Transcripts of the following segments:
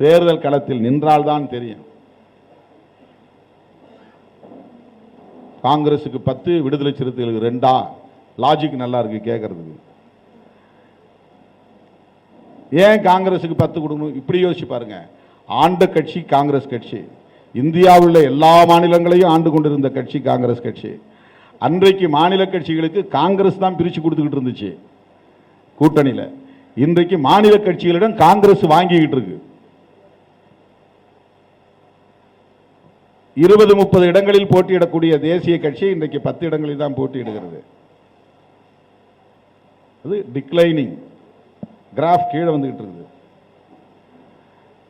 தேர்தல் களத்தில் நின்றால்தான் தெரியும். காங்கிரசுக்கு பத்து விடுதலை சிறுத்தைகளுக்கு ரெண்டா? லாஜிக் நல்லா இருக்கு கேட்கறதுக்கு ஏன் காங்கிரசுக்கு பத்து கொடுக்கணும்? இப்படி யோசிச்சு பாருங்க. ஆண்ட கட்சி காங்கிரஸ் கட்சி. இந்தியாவில் உள்ள எல்லா மாநிலங்களையும் ஆண்டு கொண்டிருந்த கட்சி காங்கிரஸ் கட்சி. அன்றைக்கு மாநில கட்சிகளுக்கு காங்கிரஸ் தான் பிரித்து கொடுத்துக்கிட்டு இருந்துச்சு. கூட்டணியில். இன்றைக்கு மாநில கட்சிகளிடம் காங்கிரஸ் வாங்கிக்கிட்டு இருக்கு. இருபது முப்பது இடங்களில் போட்டியிடக்கூடிய தேசிய கட்சி இன்றைக்கு பத்து இடங்களில் தான் போட்டியிடுகிறது. அது டிக்ளைனிங் கிராஃப் கீழே வந்துகிட்டு இருக்குது.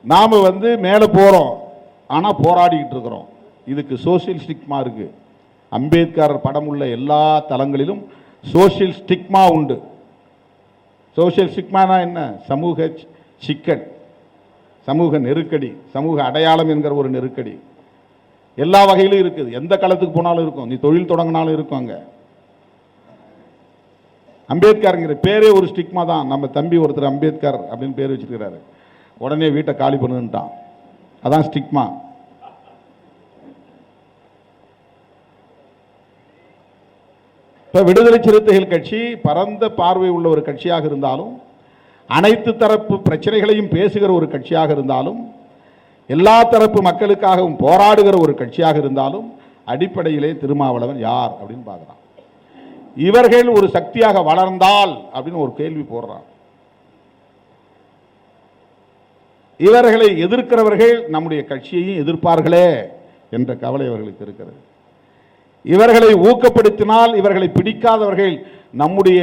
நாம் வந்து மேலே போகிறோம் ஆனால் போராடிக்கிட்டு இருக்கிறோம். இதுக்கு சோசியல் ஸ்டிக்மா இருக்கு. அம்பேத்கர் படம் உள்ள எல்லா தளங்களிலும் சோசியல் ஸ்டிக்மா உண்டு. சோசியல் ஸ்டிக்மானா என்ன? சமூக சி- சிக்கல் சமூக நெருக்கடி சமூக அடையாளம் என்கிற ஒரு நெருக்கடி. எல்லா வகையிலும் இருக்குது. எந்த களத்துக்கு போனாலும் இருக்கும். நீ தொழில் தொடங்கினாலும் இருக்கும் அங்கே. அம்பேத்கருங்கிற பேரே ஒரு ஸ்டிக்மா தான். நம்ம தம்பி ஒருத்தர் அம்பேத்கர் அப்படின்னு பேர் வச்சிருக்கிறாரு. உடனே வீட்டை காலி பண்ணுன்ட்டான் அதான் ஸ்டிக்மா இப்போ விடுதலை சிறுத்தைகள் கட்சி பரந்த பார்வை உள்ள ஒரு கட்சியாக இருந்தாலும் அனைத்து தரப்பு பிரச்சனைகளையும் பேசுகிற ஒரு கட்சியாக இருந்தாலும் எல்லா தரப்பு மக்களுக்காகவும் போராடுகிற ஒரு கட்சியாக இருந்தாலும் அடிப்படையிலே திருமாவளவன் யார் அப்படின்னு பார்க்குறான் இவர்கள் ஒரு சக்தியாக வளர்ந்தால் அப்படின்னு ஒரு கேள்வி போடுறான். இவர்களை எதிர்க்கிறவர்கள் நம்முடைய கட்சியையும் எதிர்ப்பார்களே என்ற கவலை அவர்களுக்கு இருக்கிறது. இவர்களை ஊக்கப்படுத்தினால் இவர்களை பிடிக்காதவர்கள் நம்முடைய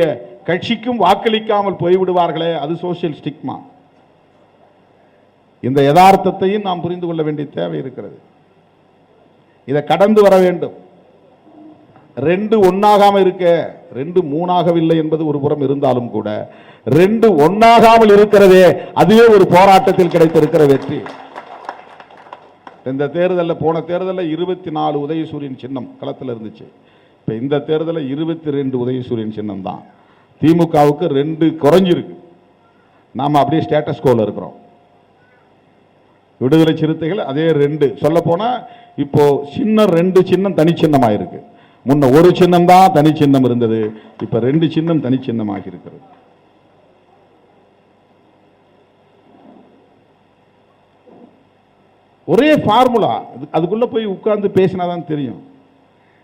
கட்சிக்கும் வாக்களிக்காமல் போய்விடுவார்களே அது சோசியல் ஸ்டிக்மா இந்த யதார்த்தத்தையும் நாம் புரிந்து கொள்ள வேண்டிய தேவை இருக்கிறது. இதை கடந்து வர வேண்டும். ரெண்டு ஒன்றாகாமல் இருக்க ரெண்டு மூணாகவில்லை என்பது ஒரு புறம் இருந்தாலும் கூட ரெண்டு ஒன்றாகாமல் இருக்கிறதே அதுவே ஒரு போராட்டத்தில் கிடைத்திருக்கிற வெற்றி. இந்த தேர்தலில் போன தேர்தலில் இருபத்தி நாலு உதயசூரியன் சின்னம் களத்தில் இருந்துச்சு. இப்போ இந்த தேர்தலில் இருபத்தி ரெண்டு உதயசூரியன் சின்னம் தான். திமுகவுக்கு ரெண்டு குறைஞ்சிருக்கு. நாம் அப்படியே ஸ்டேட்டஸ் கோவில் இருக்கிறோம். விடுதலை சிறுத்தைகள் அதே ரெண்டு. சொல்ல இப்போது சின்ன ரெண்டு சின்னம் தனிச்சின்னமாக சின்னமாயிருக்கு. முன்ன ஒரு சின்னம் தான் தனிச்சின்னம் இருந்தது. இப்போ ரெண்டு சின்னம் தனிச்சின்னமாக இருக்கிறது. ஒரே ஃபார்முலா. அதுக்குள்ளே போய் உட்கார்ந்து பேசினாதான் தெரியும்.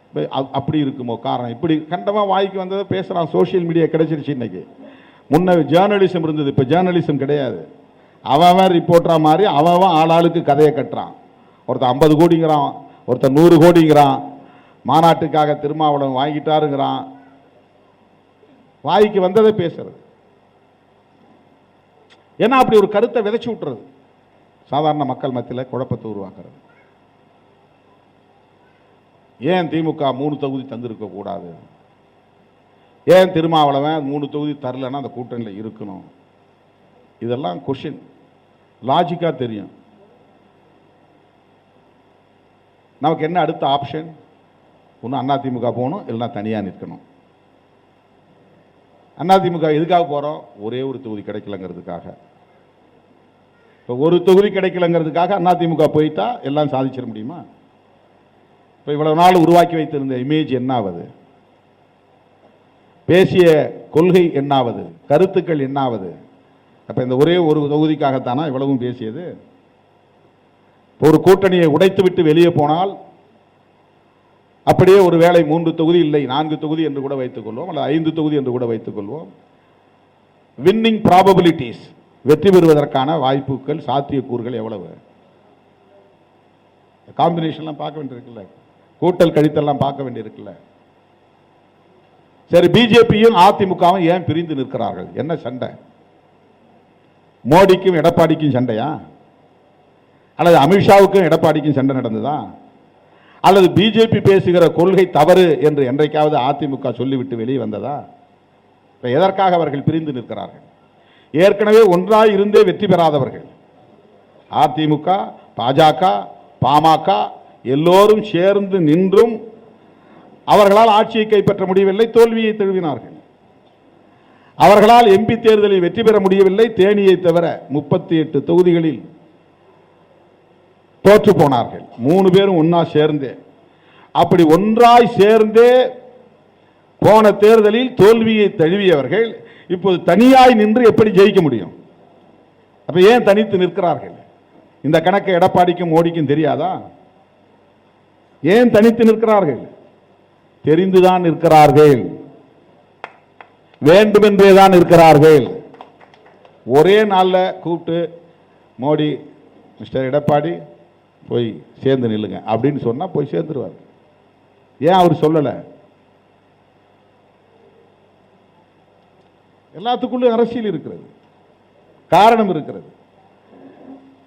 இப்ப அப்படி இருக்குமோ காரணம்? இப்படி கண்டமாக வாய்க்கு வந்ததை பேசுகிறான் சோஷியல் மீடியா கிடைச்சிருச்சு இன்னைக்கு. முன்ன ஜேர்னலிசம் இருந்தது. இப்போ ஜேர்னலிசம் கிடையாது. அவன் அவன் ரிப்போர்ட்டரா மாதிரி அவன் ஆளாளுக்கு கதையை கட்டுறான். ஒருத்தன் ஐம்பது கோடிங்கிறான் ஒருத்தன் நூறு கோடிங்கிறான் மாநாட்டுக்காக திருமாவளவன் வாங்கிட்டாருங்கிறான். வாய்க்கு வந்ததை பேசுறது. ஏன்னா அப்படி ஒரு கருத்தை விதைச்சி விட்டுறது. சாதாரண மக்கள் மத்தியில் குழப்பத்தை உருவாக்குறது. ஏன் திமுக மூணு தொகுதி தந்திருக்க கூடாது? ஏன் திருமாவளவன் மூணு தொகுதி தரலன்னா அந்த கூட்டணியில் இருக்கணும்? இதெல்லாம் கொஷின் லாஜிக்காக தெரியும். நமக்கு என்ன அடுத்த ஆப்ஷன் ஒன்று அதிமுக போகணும் இல்லைனா தனியாக நிற்கணும். அதிமுக எதுக்காக போகிறோம் ஒரே ஒரு தொகுதி கிடைக்கலங்கிறதுக்காக. இப்போ ஒரு தொகுதி கிடைக்கலங்கிறதுக்காக அதிமுக போயிட்டா எல்லாம் சாதிச்சிட முடியுமா? இப்போ இவ்வளவு நாள் உருவாக்கி வைத்திருந்த இமேஜ் என்னாவது? பேசிய கொள்கை என்னாவது? கருத்துக்கள் என்னாவது? அப்போ இந்த ஒரே ஒரு தொகுதிக்காகத்தானா இவ்வளவும் பேசியது? ஒரு கூட்டணியை உடைத்து விட்டு வெளியே போனால் அப்படியே ஒரு வேளை மூன்று தொகுதி இல்லை நான்கு தொகுதி என்று கூட வைத்துக் கொள்வோம் அல்லது ஐந்து தொகுதி என்று கூட வைத்துக் கொள்வோம். வின்னிங் ப்ராபபிலிட்டிஸ் வெற்றி பெறுவதற்கான வாய்ப்புகள் சாத்தியக்கூறுகள் எவ்வளவு? காம்பினேஷன்லாம் பார்க்க வேண்டியிருக்குல்ல. கூட்டல் கழித்தெல்லாம் பார்க்க வேண்டியிருக்குல்ல. சரி பிஜேபியும் அதிமுகவும் ஏன் பிரிந்து நிற்கிறார்கள்? என்ன சண்டை? மோடிக்கும் எடப்பாடிக்கும் சண்டையா? அல்லது அமித்ஷாவுக்கும் எடப்பாடிக்கும் சண்டை நடந்ததா? அல்லது பிஜேபி பேசுகிற கொள்கை தவறு என்று என்றைக்காவது அதிமுக சொல்லிவிட்டு வெளியே வந்ததா? இப்போ எதற்காக அவர்கள் பிரிந்து நிற்கிறார்கள்? ஏற்கனவே ஒன்றாக இருந்தே வெற்றி பெறாதவர்கள். அதிமுக பாஜக பாமக எல்லோரும் சேர்ந்து நின்றும் அவர்களால் ஆட்சியை கைப்பற்ற முடியவில்லை தோல்வியை தழுவினார்கள். அவர்களால் எம்பி தேர்தலில் வெற்றி பெற முடியவில்லை. தேனியை தவிர முப்பத்தி எட்டு தொகுதிகளில் தோற்று போனார்கள். மூணு பேரும் ஒன்றா சேர்ந்தே. அப்படி ஒன்றாய் சேர்ந்தே போன தேர்தலில் தோல்வியை தழுவியவர்கள் இப்போது தனியாய் நின்று எப்படி ஜெயிக்க முடியும்? அப்போ ஏன் தனித்து நிற்கிறார்கள்? இந்த கணக்கு எடப்பாடிக்கும் மோடிக்கும் தெரியாதா? ஏன் தனித்து நிற்கிறார்கள்? தெரிந்துதான் நிற்கிறார்கள். வேண்டுமென்றே தான் இருக்கிறார்கள். ஒரே நாளில் கூப்பிட்டு மோடி மிஸ்டர் எடப்பாடி போய் சேர்ந்து நில்லுங்க. அப்படின்னு சொன்னா போய் சேர்ந்துருவார். ஏன் அவர் சொல்லலை? எல்லாத்துக்குள்ளும் அரசியல் இருக்கிறது. காரணம் இருக்கிறது.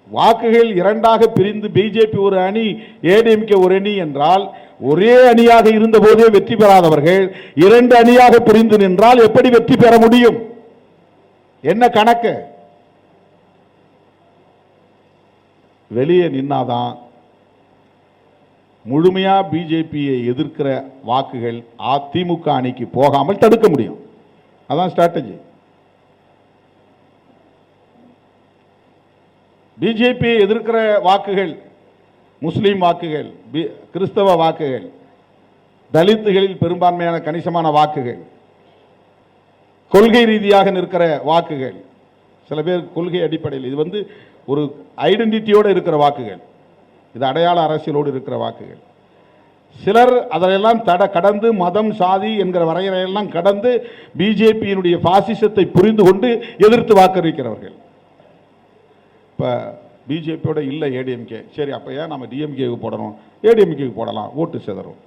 வாக்குகள் இரண்டாக பிரிந்து பிஜேபி ஒரு அணி ஏடிஎம்கே ஒரு அணி என்றால் ஒரே அணியாக இருந்த போதே வெற்றி பெறாதவர்கள் இரண்டு அணியாக பிரிந்து நின்றால் எப்படி வெற்றி பெற முடியும்? என்ன கணக்கு? வெளியே நின்னாதான் முழுமையா பிஜேபியை எதிர்க்கிற வாக்குகள் அதிமுக அணிக்கு போகாமல் தடுக்க முடியும். அதான் ஸ்ட்ராட்டஜி பிஜேபியை எதிர்க்கிற வாக்குகள் முஸ்லீம் வாக்குகள் பி- கிறிஸ்தவ வாக்குகள் தலித்துகளில் பெரும்பான்மையான கணிசமான வாக்குகள் கொள்கை ரீதியாக நிற்கிற வாக்குகள். சில பேர் கொள்கை அடிப்படையில் இது வந்து ஒரு ஐடென்டிட்டியோடு இருக்கிற வாக்குகள். இது அடையாள அரசியலோடு இருக்கிற வாக்குகள். சிலர் அதெல்லாம் தட கடந்து மதம் சாதி என்கிற வரையறையெல்லாம் கடந்து பிஜேபியினுடைய பாசிசத்தை புரிந்து கொண்டு எதிர்த்து வாக்களிக்கிறவர்கள். இப்போ பிஜேபியோட இல்லை ஏடிஎம்கே சரி அப்போ ஏன் நம்ம டிஎம்கேக்கு போடணும்? ஏடிஎம்கேக்கு போடலாம் ஓட்டு சிதறும்.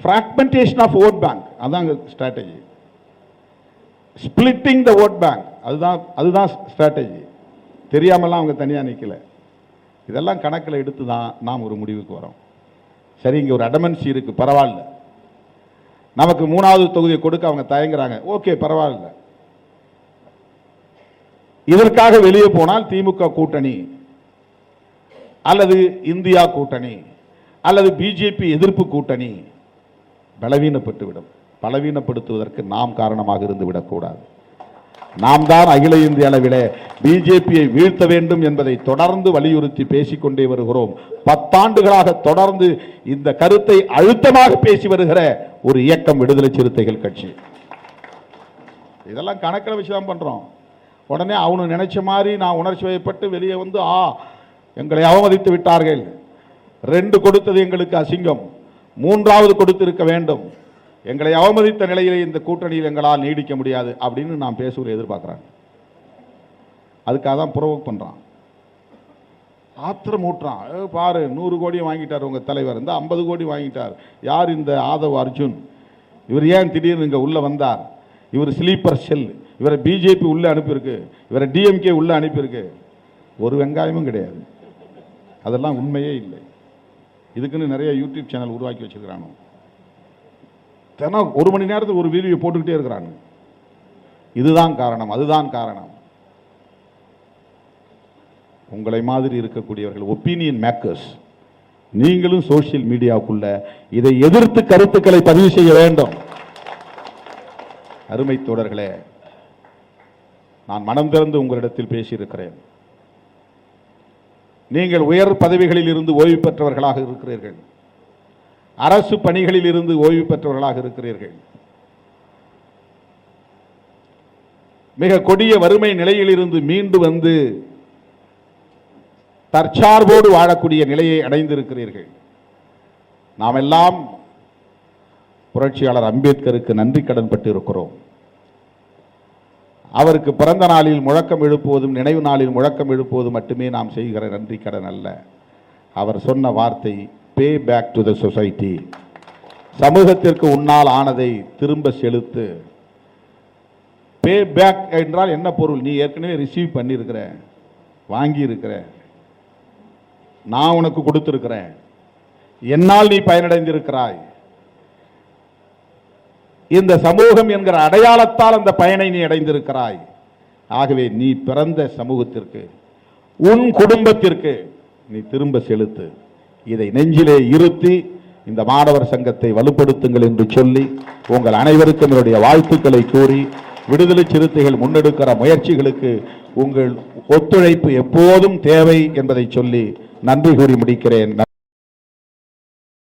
ஃப்ராக்மெண்டேஷன் ஆஃப் ஓட் பேங்க் அதாங்க strategy splitting the vote bank அதுதான் அதுதான் ஸ்ட்ராட்டஜி தெரியாமலாம் அவங்க தனியாக நிற்கல இதெல்லாம் கணக்கில் எடுத்து தான் நாம் ஒரு முடிவுக்கு வரோம். சரி இங்கே ஒரு அடமன்சி இருக்குது பரவாயில்ல. நமக்கு மூணாவது தொகுதியை கொடுக்க அவங்க தயங்குறாங்க. ஓகே பரவாயில்ல. இதற்காக வெளியே போனால் திமுக கூட்டணி அல்லது இந்தியா கூட்டணி அல்லது பிஜேபி எதிர்ப்பு கூட்டணி பலவீனப்பட்டுவிடும். பலவீனப்படுத்துவதற்கு நாம் காரணமாக இருந்து விடக்கூடாது. நாம் தான் அகில இந்திய அளவிலே பிஜேபியை வீழ்த்த வேண்டும் என்பதை தொடர்ந்து வலியுறுத்தி பேசிக்கொண்டே வருகிறோம். பத்தாண்டுகளாக தொடர்ந்து இந்த கருத்தை அழுத்தமாக பேசி வருகிற ஒரு இயக்கம் விடுதலை சிறுத்தைகள் கட்சி. இதெல்லாம் கணக்கில் வச்சு தான் பண்ணுறோம் உடனே அவனு நினைச்ச மாதிரி நான் உணர்ச்சி வயப்பட்டு வெளியே வந்து ஆ எங்களை அவமதித்து விட்டார்கள். ரெண்டு கொடுத்தது எங்களுக்கு அசிங்கம். மூன்றாவது கொடுத்திருக்க வேண்டும். எங்களை அவமதித்த நிலையிலே இந்த கூட்டணியில் எங்களால் நீடிக்க முடியாது அப்படின்னு நான் பேசுவதை எதிர்பார்க்குறாங்க. அதுக்காக தான் புறவோக் பண்ணுறான் ஆத்திரம் ஊட்டுறான். பாரு நூறு கோடி வாங்கிட்டார் உங்கள் தலைவர். இந்த ஐம்பது கோடி வாங்கிட்டார். யார் இந்த ஆதவ் அர்ஜுன்? இவர் ஏன் திடீர்னு இங்கே உள்ளே வந்தார்? இவர் ஸ்லீப்பர் செல் இவரை பிஜேபி உள்ளே அனுப்பியிருக்கு. இவரை டிஎம்கே உள்ளே அனுப்பியிருக்கு. ஒரு வெங்காயமும் கிடையாது. அதெல்லாம் உண்மையே இல்லை. இதுக்குன்னு நிறைய யூடியூப் சேனல் உருவாக்கி வச்சுருக்கிறானோ. தினம் ஒரு மணி நேரத்துக்கு ஒரு வீடியோ போட்டுக்கிட்டே இருக்கிறாங்க இதுதான் காரணம் அதுதான் காரணம். உங்களை மாதிரி இருக்கக்கூடியவர்கள் ஒப்பீனியன் மேக்கர்ஸ் நீங்களும் சோஷியல் மீடியாவுக்குள்ள இதை எதிர்த்து கருத்துக்களை பதிவு செய்ய வேண்டும். அருமை தோழர்களே நான் மனம் திறந்து உங்களிடத்தில் பேசியிருக்கிறேன். நீங்கள் உயர் பதவிகளில் இருந்து ஓய்வு பெற்றவர்களாக இருக்கிறீர்கள். அரசு பணிகளில் இருந்து ஓய்வு பெற்றவர்களாக இருக்கிறீர்கள். மிக கொடிய வறுமை நிலையிலிருந்து மீண்டு வந்து தற்சார்போடு வாழக்கூடிய நிலையை அடைந்திருக்கிறீர்கள். நாம் எல்லாம் புரட்சியாளர் அம்பேத்கருக்கு நன்றி கடன் பட்டு இருக்கிறோம் அவருக்கு பிறந்த நாளில் முழக்கம் எழுப்புவதும் நினைவு நாளில் முழக்கம் எழுப்புவதும் மட்டுமே நாம் செய்கிற நன்றி கடன் அல்ல. அவர் சொன்ன வார்த்தை பே பேக் டு த சொசைட்டி சமூகத்திற்கு உன்னால் ஆனதை திரும்ப செலுத்து. பே பேக் என்றால் என்ன பொருள்? நீ ஏற்கனவே ரிசீவ் பண்ணியிருக்கிற வாங்கியிருக்கிற. நான் உனக்கு கொடுத்துருக்குறேன். என்னால் நீ பயனடைந்திருக்கிறாய். இந்த சமூகம் என்கிற அடையாளத்தால் அந்த பயனை நீ அடைந்திருக்கிறாய். ஆகவே நீ பிறந்த சமூகத்திற்கு உன் குடும்பத்திற்கு நீ திரும்ப செலுத்து. இதை நெஞ்சிலே இருத்தி இந்த மாணவர் சங்கத்தை வலுப்படுத்துங்கள் என்று சொல்லி உங்கள் அனைவருக்கும் என்னுடைய வாழ்த்துக்களை கூறி விடுதலை சிறுத்தைகள் முன்னெடுக்கிற முயற்சிகளுக்கு உங்கள் ஒத்துழைப்பு எப்போதும் தேவை என்பதை சொல்லி நன்றி கூறி முடிக்கிறேன்.